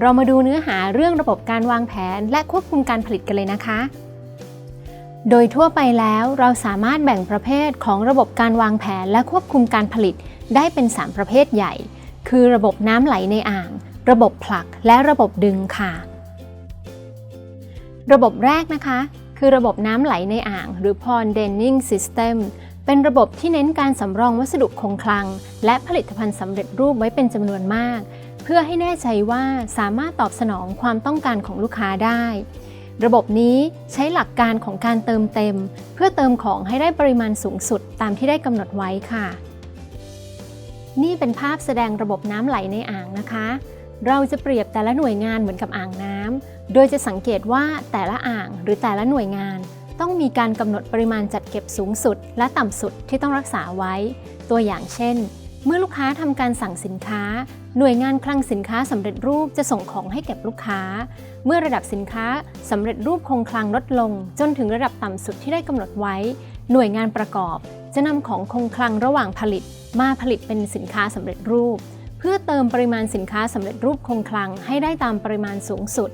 เรามาดูเนื้อหาเรื่องระบบการวางแผน และควบคุมการผลิตกันเลยนะคะ โดยทั่วไปแล้วเราสามารถแบ่งประเภทของระบบการวางแผนและควบคุมการผลิตได้เป็น 3 ประเภทใหญ่ คือระบบน้ำไหลในอ่าง ระบบผลัก และระบบดึงค่ะ ระบบแรกนะคะ คือระบบน้ำไหลในอ่าง หรือ Pond Draining System เป็นระบบที่เน้นการสำรองวัสดุคงคลัง และผลิตภัณฑ์สำเร็จรูปไว้เป็นจำนวนมาก พื่อให้แน่ใจว่าสามารถตอบสนองความต้องการของลูกค้าได้ ระบบนี้ใช้หลักการของการเติมเต็ม เพื่อเติมของให้ได้ปริมาณสูงสุดตามที่ได้กำหนดไว้ค่ะ นี่เป็นภาพแสดงระบบน้ำไหลในอ่างนะคะ เราจะเปรียบแต่ละหน่วยงานเหมือนกับอ่างน้ำโดยจะสังเกตว่าแต่ละอ่างหรือแต่ละหน่วยงานต้องมีการกำหนดปริมาณจัดเก็บสูงสุดและต่ำสุดที่ต้องรักษาไว้ ตัวอย่างเช่น เมื่อลูกค้าทำการสั่งสินค้า หน่วยงานคลังสินค้าสำเร็จรูปจะส่งของให้แก่ลูกค้า เมื่อระดับสินค้าสำเร็จรูปคงคลังลดลง จนถึงระดับต่ำสุดที่ได้กำหนดไว้ หน่วยงานประกอบ จะนำของคงคลังระหว่างผลิต มาผลิตเป็นสินค้าสำเร็จรูป เพื่อเติมปริมาณสินค้าสำเร็จรูปคงคลังให้ได้ตามปริมาณสูงสุด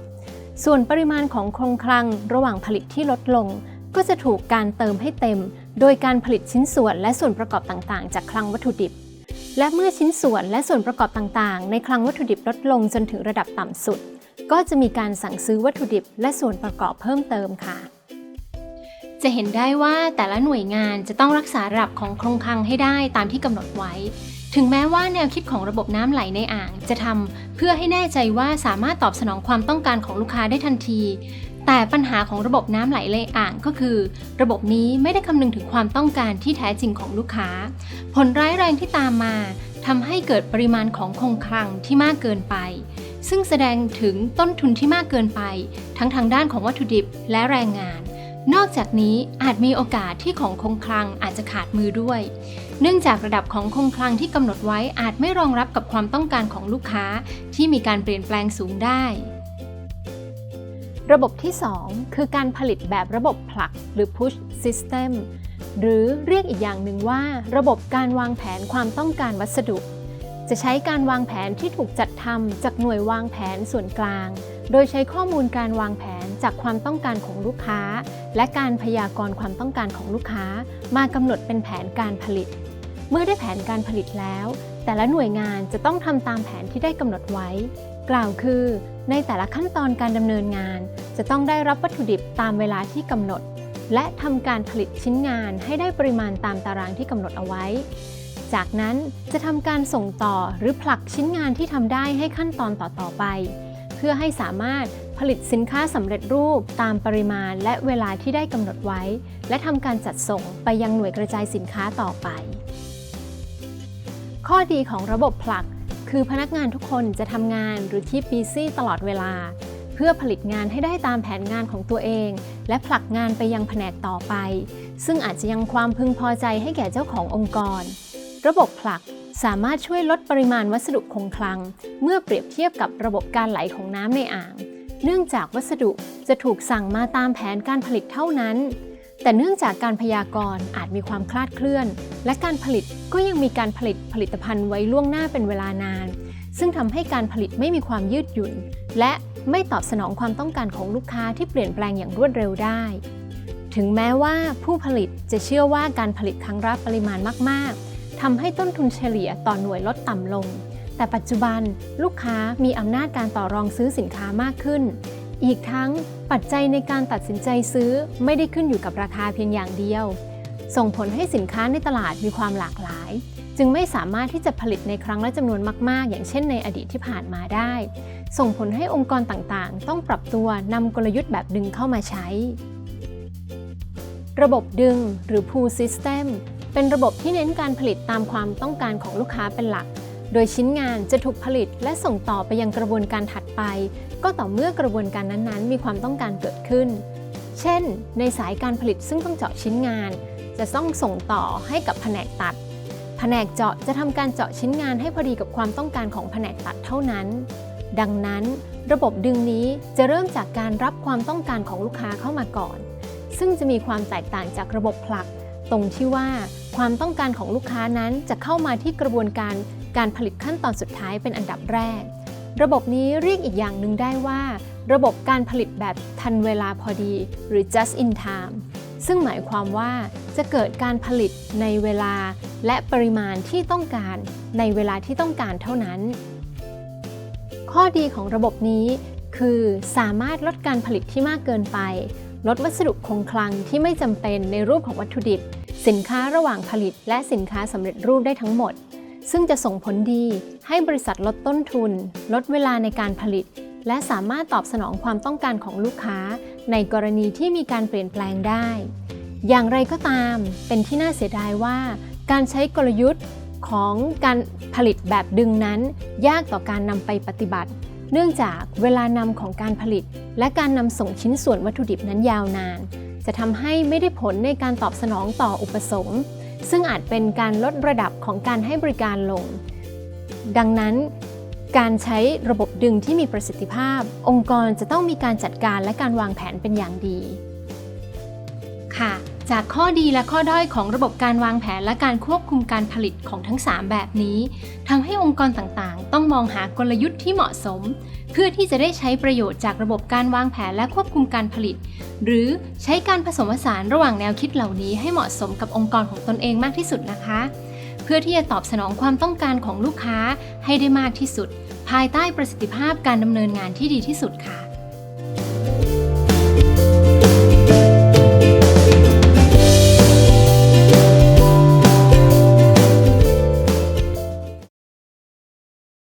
ส่วนปริมาณของคงคลังระหว่างผลิตที่ลดลง ก็จะถูกการเติมให้เต็ม โดยการผลิตชิ้นส่วนและส่วนประกอบต่างๆ จากคลังวัตถุดิบ และเมื่อชิ้นส่วนและส่วนประกอบต่างๆ ในคลังวัตถุดิบลดลงจนถึงระดับต่ำสุด ก็จะมีการสั่งซื้อวัตถุดิบและส่วนประกอบเพิ่มเติมค่ะ จะเห็นได้ว่าแต่ละหน่วยงานจะต้องรักษาระดับของโครงคลังให้ได้ตามที่กำหนดไว้ ถึงแม้ว่าแนวคิดของระบบน้ำไหลในอ่างจะทำเพื่อให้แน่ใจว่าสามารถตอบสนองความต้องการของลูกค้าได้ทันที แต่ปัญหาของระบบน้ำไหลในอ่างก็คือ ระบบนี้ไม่ได้คำนึงถึงความต้องการที่แท้จริงของลูกค้า ผลร้ายแรงที่ตามมาทำให้เกิดปริมาณของคงคลังที่มากเกินไป ซึ่งแสดงถึงต้นทุนที่มากเกินไป ทั้งทางด้านของวัตถุดิบและแรงงาน นอกจากนี้อาจมีโอกาสที่ของคงคลังอาจจะขาดมือด้วย เนื่องจากระดับของคงคลังที่กำหนดไว้อาจไม่รองรับกับความต้องการของลูกค้าที่มีการเปลี่ยนแปลงสูงได้ ระบบที่ 2 คือการผลิตแบบระบบผลักหรือ push system หรือเรียกอีกอย่างหนึ่งว่า ระบบการวางแผนความต้องการวัสดุ จะใช้การวางแผนที่ถูกจัดทำจากหน่วยวางแผนส่วนกลาง โดยใช้ข้อมูลการวางแผนจากความต้องการของลูกค้า และการพยากรณ์ความต้องการของลูกค้ามากำหนดเป็นแผนการผลิต เมื่อได้แผนการผลิตแล้ว แต่ละหน่วยงานจะต้องทำตามแผนที่ได้กำหนดไว้ กล่าวคือ ในแต่ละขั้นตอนการดำเนินงาน จะต้องได้รับวัตถุดิบตามเวลาที่กำหนด และทำการผลิตชิ้นงานให้ได้ปริมาณตามตารางที่กำหนดเอาไว้ จากนั้นจะทำการส่งต่อหรือผลักชิ้นงานที่ทำได้ให้ขั้นตอนต่อๆไป เพื่อให้สามารถผลิตสินค้าสำเร็จรูปตามปริมาณและเวลาที่ได้กำหนดไว้ และทำการจัดส่งไปยังหน่วยกระจายสินค้าต่อไป ข้อดีของระบบผลัก คือพนักงานทุกคนจะทำงานหรือที่ปีซี่ตลอดเวลา เพื่อผลิตงานให้ได้ตามแผนงานของตัวเอง และผลักงานไปยังแผนกต่อไป ซึ่งอาจจะยังความพึงพอใจให้แก่เจ้าขององค์กร ระบบผลักสามารถช่วยลดปริมาณวัสดุคงคลัง เมื่อเปรียบเทียบกับระบบการไหลของน้ำในอ่าง เนื่องจากวัสดุจะถูกสั่งมาตามแผนการผลิตเท่านั้น แต่เนื่องจากการพยากรณ์อาจมีความคลาดเคลื่อน และการผลิตก็ยังมีการผลิตผลิตภัณฑ์ไว้ล่วงหน้าเป็นเวลานาน ซึ่งทำให้การผลิตไม่มีความยืดหยุ่น และไม่ตอบสนองความต้องการของลูกค้าที่เปลี่ยนแปลงอย่างรวดเร็วได้ ถึงแม้ว่าผู้ผลิตจะเชื่อว่าการผลิตครั้งละปริมาณมาก ๆทำให้ต้นทุนเฉลี่ยต่อหน่วยลดต่ำลง แต่ปัจจุบันลูกค้ามีอำนาจการต่อรองซื้อสินค้ามากขึ้น อีกทั้งปัจจัยในการตัดสินใจซื้อไม่ได้ขึ้นอยู่กับราคาเพียงอย่างเดียว ส่งผลให้สินค้าในตลาดมีความหลากหลาย จึงไม่สามารถที่จะผลิตในครั้งละจำนวนมาก ๆ อย่างเช่นในอดีตที่ผ่านมาได้ ส่งผลให้องค์กรต่างๆ ต้องปรับตัวนำกลยุทธ์แบบดึงเข้ามาใช้ ระบบดึงหรือ pull system เป็นระบบที่เน้นการผลิตตามความต้องการของลูกค้าเป็นหลัก โดยชิ้นงานจะถูกผลิตและส่งต่อไปยังกระบวนการถัด ไป ก็ต่อเมื่อกระบวนการนั้นๆ มีความต้องการเกิดขึ้น เช่น ในสายการผลิตซึ่งต้องเจาะชิ้นงาน จะต้องส่งต่อให้กับแผนกตัด แผนกเจาะจะทำการเจาะชิ้นงานให้พอดีกับความต้องการของแผนกตัดเท่านั้น ดังนั้น ระบบดึงนี้จะเริ่มจากการรับความต้องการของลูกค้าเข้ามาก่อน ซึ่งจะมีความแตกต่างจากระบบผลัก ตรงที่ว่าความต้องการของลูกค้านั้นจะเข้ามาที่กระบวนการการผลิตขั้นตอนสุดท้ายเป็นอันดับแรก ระบบนี้เรียกอีกอย่างหนึ่งได้ว่า ระบบการผลิตแบบทันเวลาพอดี หรือ just in time ซึ่งหมายความว่าจะเกิดการผลิตในเวลาและปริมาณที่ต้องการในเวลาที่ต้องการเท่านั้น ข้อดีของระบบนี้ คือสามารถลดการผลิตที่มากเกินไป ลดวัสดุคงคลังที่ไม่จำเป็นในรูปของวัตถุดิบ สินค้าระหว่างผลิตและสินค้าสำเร็จรูปได้ทั้งหมด ซึ่งจะส่งผลดีให้บริษัทลดต้นทุน ลดเวลาในการผลิต และสามารถตอบสนองความต้องการของลูกค้า ในกรณีที่มีการเปลี่ยนแปลงได้ อย่างไรก็ตาม เป็นที่น่าเสียดายว่า การใช้กลยุทธ์ของการผลิตแบบดึงนั้น ยากต่อการนำไปปฏิบัติ เนื่องจากเวลานำของการผลิต และการนำส่งชิ้นส่วนวัตถุดิบนั้นยาวนาน จะทำให้ไม่ได้ผลในการตอบสนองต่ออุปสงค์ ซึ่งอาจเป็นการลดระดับของการให้บริการลง ดังนั้น การใช้ระบบดึงที่มีประสิทธิภาพ องค์กรจะต้องมีการจัดการและการวางแผนเป็นอย่างดี ค่ะ จากข้อดีและข้อด้อยของระบบการวางแผนและการควบคุมการผลิตของทั้ง 3 แบบนี้ทำให้องค์กรต่างๆ ต้องมองหากลยุทธ์ที่เหมาะสม เพื่อที่จะได้ใช้ประโยชน์จากระบบการวางแผนและควบคุมการผลิต หรือใช้การผสมผสานระหว่างแนวคิดเหล่านี้ให้เหมาะสมกับองค์กรของตนเองมากที่สุดนะคะ เพื่อที่จะตอบสนองความต้องการของลูกค้าให้ได้มากที่สุด ภายใต้ประสิทธิภาพการดำเนินงานที่ดีที่สุดค่ะ